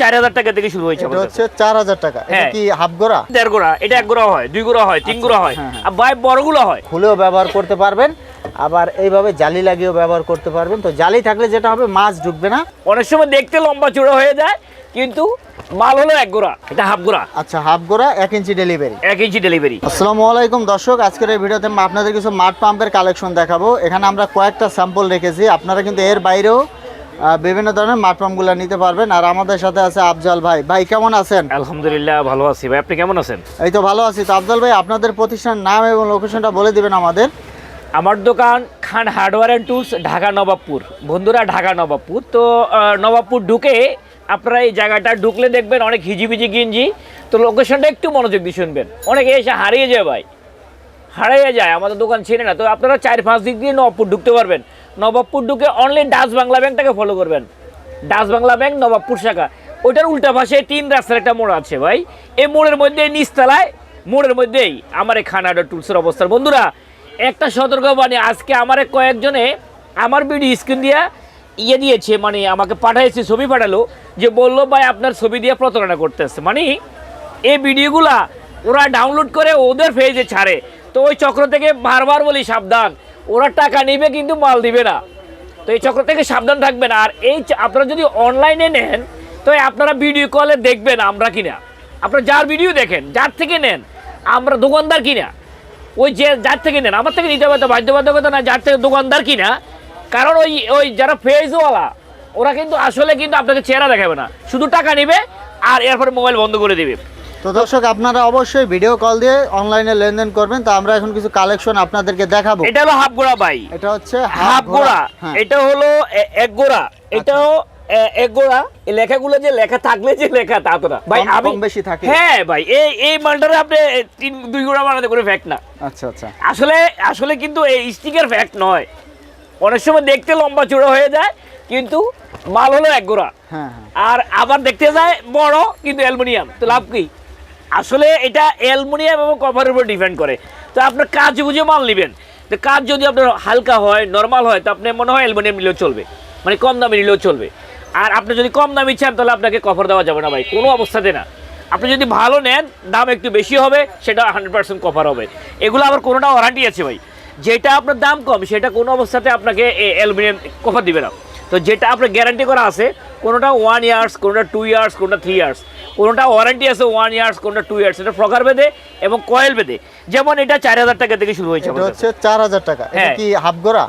চার হাজার টাকা থেকে শুরু হয়েছে হচ্ছে চার হাজার টাকা। এটা হ্যাঁ। কি হাফ গোড়া? দেড় গোড়া। এটা এক গোড়া হয় দুই গোড়া হয় তিন গোড়া হয়। হ্যাঁ, হ্যাঁ। আর বাই বড়গুলো হয়। খুলেও ব্যবহার করতে পারবেন। আবার এইভাবে জালি লাগিয়েও ব্যবহার করতে পারবেন। তো জালি থাকলে যেটা হবে মাছ ঢুকবে না। অনেক সময় দেখতে লম্বা চূড়া হয়ে যায় কিন্তু মাল হলো এক গোড়া। এটা হাফ গোড়া। আচ্ছা হাফ গোড়া এক ইঞ্চি ডেলিভারি এক ইঞ্চি ডেলিভারি আসসালামু আলাইকুম দর্শক আজকের এই ভিডিওতে আপনাদের কিছু মাঠ পাম্পের কালেকশন দেখাবো। এখানে আমরা কয়েকটা স্যাম্পল রেখেছি। আপনারা কিন্তু এর বাইরেও বিভিন্ন ধরনের মাঠ পাম্পগুলো নিতে পারবেন। আর আমাদের সাথে আছে আফজাল ভাই। ভাই কেমন আছেন? আলহামদুলিল্লাহ ভালো আছি। ভাই আপনি কেমন আছেন? এই তো ভালো আছি। তো আফজাল ভাই আপনাদের প্রতিষ্ঠানের নাম এবং লোকেশনটা বলে দিবেন আমাদের। আমার দোকান Khan hardware and tools Dhaka Nababpur. বন্ধুরা ঢাকা নবাবপুর। তো নবাবপুর ঢুকে আপনারা এই জায়গাটা ঢুকলে দেখবেন অনেক হিজিবিজি গিঞ্জি। তো লোকেশনটা একটু মনোযোগ দিয়ে শুনবেন। অনেকে এসে হারিয়ে যায় ভাই। হারিয়ে যায় আমাদের দোকান চেনে না। তো আপনারা চার পাঁচ দিক দিয়ে নবাবপুর ঢুকতে পারবেন। নবাবপুর ঢুকে অনলি ডাচ বাংলা ব্যাংকটাকে ফলো করবেন। ডাচ বাংলা ব্যাংক নবাবপুর শাখা। ওইটার উল্টা পাশে তিন রাস্তার একটা মোড় আছে ভাই। এই মোড়ের মধ্যে নিচতলায় মোড়ের মধ্যেই আমার এই খানাডা টুলসের অবস্থান বন্ধুরা, একটা সতর্কবাণী, আজকে আমার কয়েকজনে আমার ভিডিও স্ক্রিন দিয়ে ইয়ে দিয়েছে মানে আমাকে পাঠাইছে, ছবি পাঠালো, যে বলল, ভাই, আপনার ছবি দিয়ে প্রতারণা করতেছে। মানে এই ভিডিওগুলা ওরা ডাউনলোড করে ওদের পেজে ছাড়ে। তো ওই চক্র থেকে বারবার বলি, সাবধান। ওরা টাকা নেবে কিন্তু মাল দিবে না। তো এই চক্র থেকে সাবধান থাকবেন। আর এই আপনারা যদি অনলাইনে নেন, তো আপনারা ভিডিও কলে দেখবেন আমরা কিনা। আপনারা যার ভিডিও দেখেন, যার থেকে নেন, আমরা দোকানদার কিনা। ওই যে যার থেকে নেন, আমার থেকে নিতে হবে তো বাধ্যবাধকতা না, যার থেকে দোকানদার কিনা। কারণ ওই ওই যারা ফেজওয়ালা ওরা কিন্তু আসলে কিন্তু আপনাকে চেহারা দেখাবে না। শুধু টাকা নেবে আর এরপরে মোবাইল বন্ধ করে দেবে। তো দর্শক আপনারা অবশ্যই ভিডিও কল দিয়ে অনলাইনে লেনদেন করবেন। তো আমরা এখন কিছু কালেকশন আপনাদেরকে দেখাবো। এটা হলো হাফ গোড়া বাই এটা হচ্ছে হাফ গোড়া। হ্যাঁ। এটা হলো এক গোড়া। এটাও এ- এই লেখাগুলো যে লেখা থাকলে যে লেখা তা তো না। ভাই আমি বেশি থাকে। হ্যাঁ ভাই এই এই মালটারে আপনি তিন দুই গোড়া বানাতে করে ফ্যাক্ট না। আচ্ছা আচ্ছা। আসলে আসলে কিন্তু এই স্টিকের ফ্যাক্ট নয়। অনেক সময় দেখতে লম্বা চূড়া হয়ে যায় কিন্তু মাল হলো এক গোড়া। হ্যাঁ হ্যাঁ। আর আবার দেখতে যায় বড় কিন্তু অ্যালুমিনিয়াম। তো লাভ কি? আসলে এটা অ্যালুমিনিয়াম এবং কভারের উপর ডিপেন্ড করে। তো আপনার কাজ বুঝে মাল নেবেন। তো কাজ যদি আপনার হালকা হয় নর্মাল হয়, তো আপনি মনে হয় অ্যালুমিনিয়াম নিলেও চলবে। মানে কম দামে নিলেও চলবে। আর আপনি যদি কম দামি চান, তাহলে আপনাকে কভার দেওয়া যাবে না ভাই, কোনো অবস্থাতে না। আপনি যদি ভালো নেন, দাম একটু বেশি হবে, সেটা হান্ড্রেড পার্সেন্ট কভার হবে। এগুলো আবার কোনোটা ওয়ারান্টি আছে ভাই। যেটা আপনার দাম কম, সেটা কোনো অবস্থাতে আপনাকে অ্যালুমিনিয়াম কভার দিবে না। তো যেটা আপনার গ্যারান্টি করা আছে কোনোটা ওয়ান ইয়ার্স কোনোটা টু ইয়ার্স কোনোটা থ্রি ইয়ার্স কোনোটা ওয়ারেন্টি আছে ওয়ান ইয়ার্স কোনোটা টু ইয়ার্স এটা প্রকার বেঁধে এবং কয়েল বেঁধে। যেমন এটা চার হাজার টাকা থেকে শুরু হয়েছে হচ্ছে চার হাজার টাকা। হ্যাঁ। কি হাফ গোড়া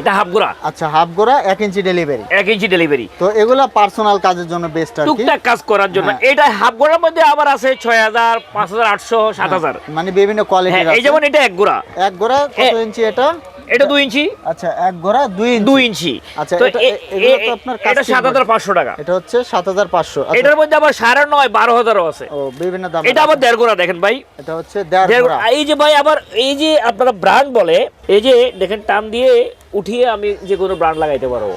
এটা হাফ গোড়া আচ্ছা হাফ গোড়া এক ইঞ্চি ডেলিভারি এক ইঞ্চি ডেলিভারি তো এগুলা পার্সোনাল কাজের জন্য বেস্ট আর টুকটাক কাজ করার জন্য। হ্যাঁ। এটা হাফ গোড়ার মধ্যে আবার আছে ছয় হাজার পাঁচ হাজার আটশো সাত হাজার। মানে বিভিন্ন হ্যাঁ কোয়ালিটির এই যেমন এটা এক গোড়া এক গোড়া কত ইঞ্চি এটা? এটা ইঞ্চি? আচ্ছা এক গোড়া ইঞ্চি। দুই ইঞ্চি। আচ্ছা, তো এটা- এ- এগুলো তো এ- আপনার এটা casting সাত হাজার পাঁচশো টাকা। এটা হচ্ছে সাত হাজার পাঁচশো। এটার মধ্যে আবার সাড়ে নয় বারো আছে। ও বিভিন্ন দাম এটা আবার দেড় গোড়া দেখেন ভাই। এটা হচ্ছে দেড় দেড়- গোড়া। এই যে ভাই আবার এই যে আপনারা ব্র্যান্ড বলে এই যে দেখেন টান দিয়ে উঠিয়ে আমি যে কোনো ব্র্যান্ড লাগাইতে পারব।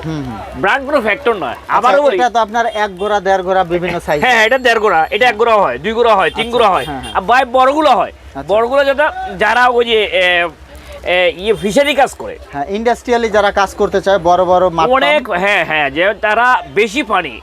ব্র্যান্ড কোনো ফ্যাক্টর নয়। আবারও আচ্ছা, বলি এটা তো আপনার এক গোড়া দেড় গোড়া বিভিন্ন সাইজ হ্যাঁ এটা দেড় গোড়া। এটা এক গোড়া হয় দুই গোড়া হয় তিন গোড়া হয়। হ্যাঁ, হ্যাঁ। আর ভাই বড়গুলো হয়। আচ্ছা। বড়গুলো যেটা যারা ওই যে ইয়ে ফিশারি কাজ করে। হ্যাঁ ইন্ডাস্ট্রিয়ালি যারা কাজ করতে চায় বড় বড় অনেক হ্যাঁ হ্যাঁ যে তারা বেশি পানি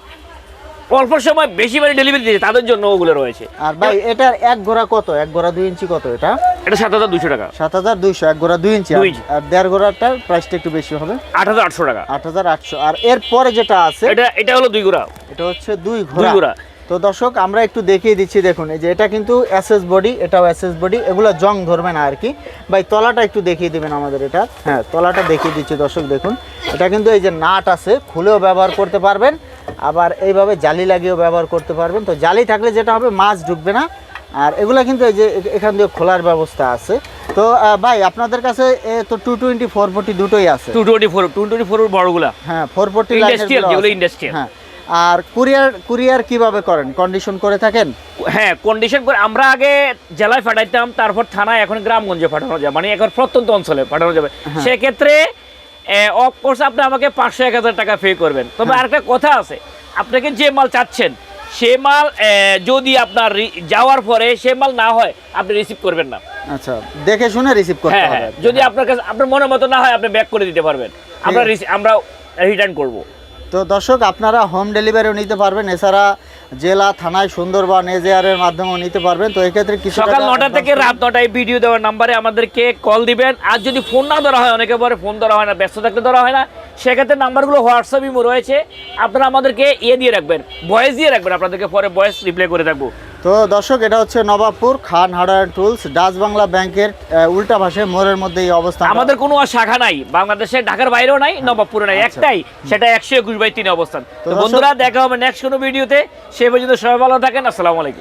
অল্প সময় বেশি পানি ডেলিভারি দিয়েছে তাদের জন্য ওগুলো রয়েছে। আর ভাই এটার এক গোড়া কত? এক গোড়া দুই ইঞ্চি কত এটা? এটা সাত হাজার দুশো টাকা। সাত হাজার দুইশো এক গোড়া দুই ইঞ্চি আর- দেড় গোড়াটার প্রাইসটা একটু বেশি হবে। আট হাজার আটশো টাকা। আট হাজার আটশো। আর এর পরে যেটা আছে এটা এটা হলো দুই গোড়া। এটা হচ্ছে দুই দুই গোড়া। তো দর্শক আমরা একটু দেখিয়ে দিচ্ছি দেখুন এই যে এটা কিন্তু এসএস বডি এটাও এসএস বডি এগুলো জং ধরবে না আর কি। ভাই তলাটা একটু দেখিয়ে দিবেন আমাদের এটা। হ্যাঁ তলাটা দেখিয়ে দিচ্ছি দর্শক দেখুন। এটা কিন্তু এই যে নাট আছে খুলেও ব্যবহার করতে পারবেন আবার এইভাবে জালি লাগিয়েও ব্যবহার করতে পারবেন। তো জালি থাকলে যেটা হবে মাছ ঢুকবে না। আর এগুলো কিন্তু এই যে এখান দিয়ে খোলার ব্যবস্থা আছে। তো ভাই আপনাদের কাছে এ তো টু টোয়েন্টি ফোর ফোর্টি দুটোই আছে। Two twenty four two twenty four বড়গুলা। হ্যাঁ ফোর ফোর্টি industrial। হ্যাঁ আর কুরিয়ার কুরিয়ার কীভাবে করেন? কন্ডিশন করে থাকেন? হ্যাঁ কন্ডিশন করে আমরা আগে জেলায় পাঠাইতাম তারপর থানায় এখন গ্রামগঞ্জে পাঠানো যায়। মানে এখন প্রত্যন্ত অঞ্চলে পাঠানো যাবে। সেক্ষেত্রে অফকোর্স আপনি আমাকে পাঁচশো এক হাজার টাকা পে করবেন। তবে আরেকটা কথা আছে। আপনাকে যে মাল চাচ্ছেন সে মাল যদি আপনার যাওয়ার পরে সে মাল না হয় আপনি রিসিভ করবেন না। আচ্ছা দেখে শুনে রিসিভ করতে হ্যাঁ হবে হ্যাঁ। যদি আপনার কাছে আপনার মনের মতো না হয় আপনি ব্যাক করে দিতে পারবেন। আমরা। আমরা রিটার্ন করব। তো দর্শক আপনারা হোম ডেলিভারিও নিতে পারবেন। এছাড়া জেলা থানায় সুন্দরবন এজেআরের মাধ্যমেও নিতে পারবেন। তো এক্ষেত্রে কিছু সকাল নটা থেকে রাত নটায় ভিডিও দেওয়ার নাম্বারে আমাদেরকে কল দিবেন। আর যদি ফোন না ধরা হয় অনেকে পরে ফোন ধরা হয় না ব্যস্ত থাকতে ধরা হয় না। সেক্ষেত্রে নাম্বারগুলো হোয়াটসঅ্যাপ ইমো রয়েছে। আপনারা আমাদেরকে ইয়ে দিয়ে রাখবেন ভয়েস দিয়ে রাখবেন। আপনাদেরকে পরে ভয়েস রিপ্লাই করে থাকব তো দর্শক এটা হচ্ছে Nababpur Khan hardware tools. Dutch Bangla ব্যাংকের উল্টা পাশে মোড়ের মধ্যে এই অবস্থান আমাদের কোনো আর শাখা নাই। বাংলাদেশে ঢাকার বাইরেও নাই নবাবপুরে নাই। আচ্ছা। একটাই সেটা একশো একুশ বাই তিনে অবস্থান। তো বন্ধুরা দেখা হবে নেক্সট কোনো ভিডিওতে। সে পর্যন্ত সবাই ভালো থাকেন। আসসালামু আলাইকুম।